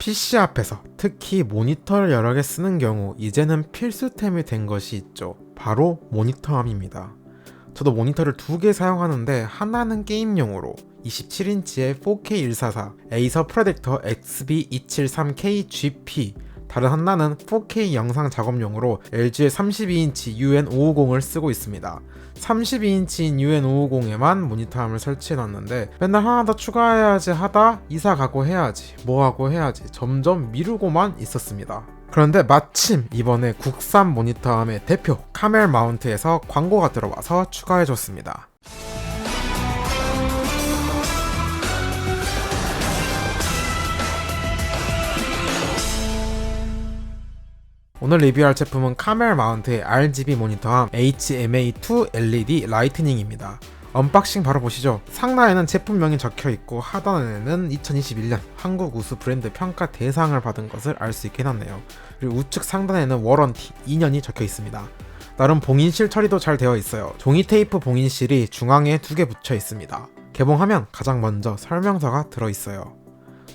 PC 앞에서 특히 모니터를 여러 개 쓰는 경우 이제는 필수템이 된 것이 있죠. 바로 모니터함입니다. 저도 모니터를 두 개 사용하는데 하나는 게임용으로 27인치의 4K144 에이서 프레덱터 XB273KGP 다른 하나는 4K 영상 작업용으로 LG의 32인치 UN550을 쓰고 있습니다. 32인치인 UN550에만 모니터함을 설치해놨는데 맨날 하나 더 추가해야지 하다 이사 가고 해야지 뭐하고 해야지 점점 미루고만 있었습니다. 그런데 마침 이번에 국산 모니터함의 대표 카멜 마운트에서 광고가 들어와서 추가해줬습니다. 오늘 리뷰할 제품은 카멜 마운트의 RGB 모니터함 HMA2 LED 라이트닝입니다. 언박싱 바로 보시죠. 상단에는 제품명이 적혀 있고 하단에는 2021년 한국 우수 브랜드 평가 대상을 받은 것을 알 수 있긴 하네요. 그리고 우측 상단에는 워런티 2년이 적혀 있습니다. 나름 봉인실 처리도 잘 되어 있어요. 종이 테이프 봉인실이 중앙에 두 개 붙여 있습니다. 개봉하면 가장 먼저 설명서가 들어 있어요.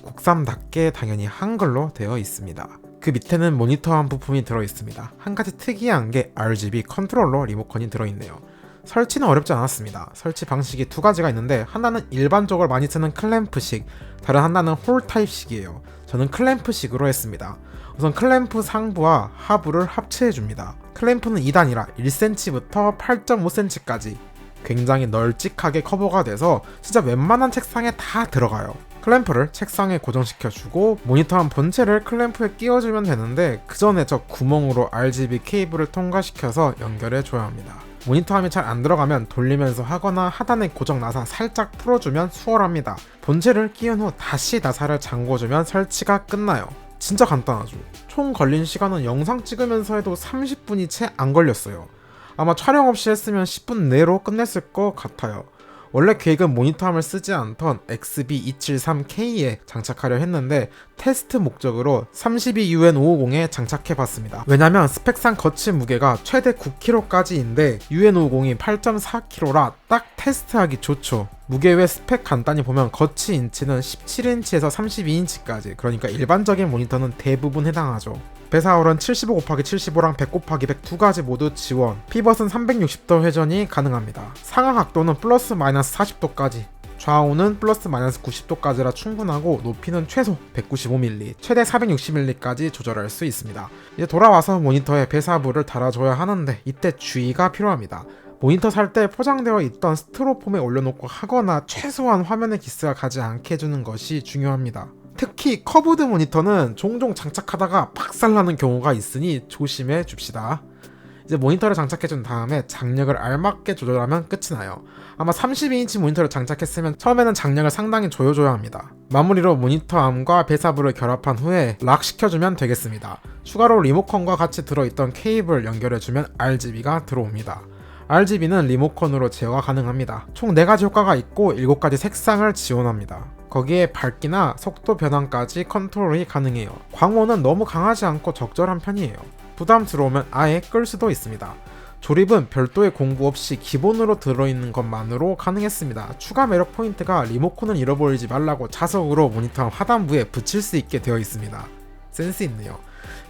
국산답게 당연히 한글로 되어 있습니다. 그 밑에는 모니터한 부품이 들어 있습니다. 한 가지 특이한 게 RGB 컨트롤러 리모컨이 들어 있네요. 설치는 어렵지 않았습니다. 설치 방식이 두 가지가 있는데 하나는 일반적으로 많이 쓰는 클램프식, 다른 하나는 홀 타입식이에요. 저는 클램프식으로 했습니다. 우선 클램프 상부와 하부를 합체해 줍니다. 클램프는 2단이라 1cm부터 8.5cm까지 굉장히 널찍하게 커버가 돼서 진짜 웬만한 책상에 다 들어가요. 클램프를 책상에 고정시켜주고 모니터한 본체를 클램프에 끼워주면 되는데 그 전에 저 구멍으로 RGB 케이블을 통과시켜서 연결해줘야 합니다. 모니터함이 잘 안 들어가면 돌리면서 하거나 하단에 고정 나사 살짝 풀어주면 수월합니다. 본체를 끼운 후 다시 나사를 잠궈주면 설치가 끝나요. 진짜 간단하죠. 총 걸린 시간은 영상 찍으면서 해도 30분이 채 안 걸렸어요. 아마 촬영 없이 했으면 10분 내로 끝냈을 것 같아요. 원래 계획은 모니터함을 쓰지 않던 XB273K에 장착하려 했는데 테스트 목적으로 32UN550에 장착해봤습니다. 왜냐면 스펙상 거친 무게가 최대 9kg까지인데 UN550이 8.4kg라 딱 테스트하기 좋죠. 무게 외 스펙 간단히 보면 거치 인치는 17인치에서 32인치까지 그러니까 일반적인 모니터는 대부분 해당하죠. 배사월은 75 곱하기 75랑 100 곱하기 100 두 가지 모두 지원. 피벗은 360도 회전이 가능합니다. 상하 각도는 플러스 마이너스 40도까지. 좌우는 플러스 마이너스 90도까지라 충분하고 높이는 최소 195mm, 최대 460mm까지 조절할 수 있습니다. 이제 돌아와서 모니터에 배사부를 달아줘야 하는데 이때 주의가 필요합니다. 모니터 살 때 포장되어 있던 스티로폼에 올려놓고 하거나 최소한 화면에 기스가 가지 않게 해주는 것이 중요합니다. 특히 커브드 모니터는 종종 장착하다가 박살나는 경우가 있으니 조심해 줍시다. 이제 모니터를 장착해준 다음에 장력을 알맞게 조절하면 끝이 나요. 아마 32인치 모니터를 장착했으면 처음에는 장력을 상당히 조여줘야 합니다. 마무리로 모니터 암과 배사부를 결합한 후에 락 시켜주면 되겠습니다. 추가로 리모컨과 같이 들어있던 케이블 연결해주면 RGB가 들어옵니다. RGB는 리모컨으로 제어가 가능합니다. 총 4가지 효과가 있고 7가지 색상을 지원합니다. 거기에 밝기나 속도 변환까지 컨트롤이 가능해요. 광원은 너무 강하지 않고 적절한 편이에요. 부담스러우면 아예 끌 수도 있습니다. 조립은 별도의 공구 없이 기본으로 들어있는 것만으로 가능했습니다. 추가 매력 포인트가 리모컨을 잃어버리지 말라고 자석으로 모니터 하단부에 붙일 수 있게 되어 있습니다. 센스 있네요.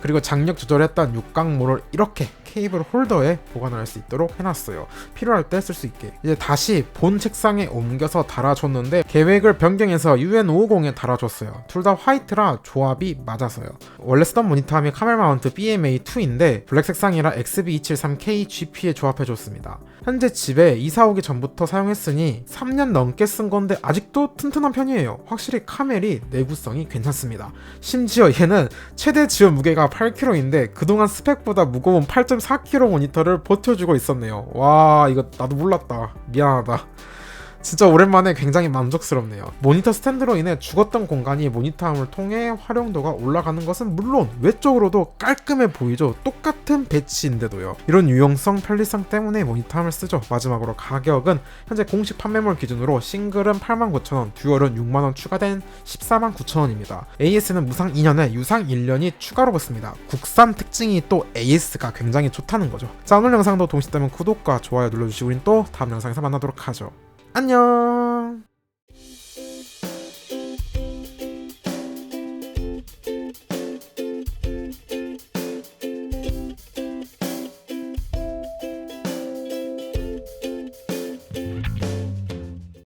그리고 장력 조절했던 육각모를 이렇게 케이블 홀더에 보관할 수 있도록 해놨어요. 필요할 때 쓸 수 있게. 이제 다시 본 책상에 옮겨서 달아줬는데 계획을 변경해서 UN550에 달아줬어요. 둘 다 화이트라 조합이 맞아서요. 원래 쓰던 모니터함이 카멜 마운트 BMA2인데 블랙 색상이라 XB273K GP에 조합해줬습니다. 현재 집에 이사 오기 전부터 사용했으니 3년 넘게 쓴 건데 아직도 튼튼한 편이에요. 확실히 카멜이 내구성이 괜찮습니다. 심지어 얘는 최대 지원 무게가 8kg인데 그동안 스펙보다 무거운 8.4kg 모니터를 버텨주고 있었네요. 와 이거 나도 몰랐다. 미안하다. 진짜 오랜만에 굉장히 만족스럽네요. 모니터 스탠드로 인해 죽었던 공간이 모니터함을 통해 활용도가 올라가는 것은 물론 외적으로도 깔끔해 보이죠. 똑같은 배치인데도요. 이런 유용성, 편리성 때문에 모니터함을 쓰죠. 마지막으로 가격은 현재 공식 판매물 기준으로 싱글은 89,000원, 듀얼은 6만원 추가된 149,000원입니다. AS는 무상 2년에 유상 1년이 추가로 붙습니다. 국산 특징이 또 AS가 굉장히 좋다는 거죠. 자 오늘 영상도 동시다면 구독과 좋아요 눌러주시고 우린 또 다음 영상에서 만나도록 하죠. 안녕.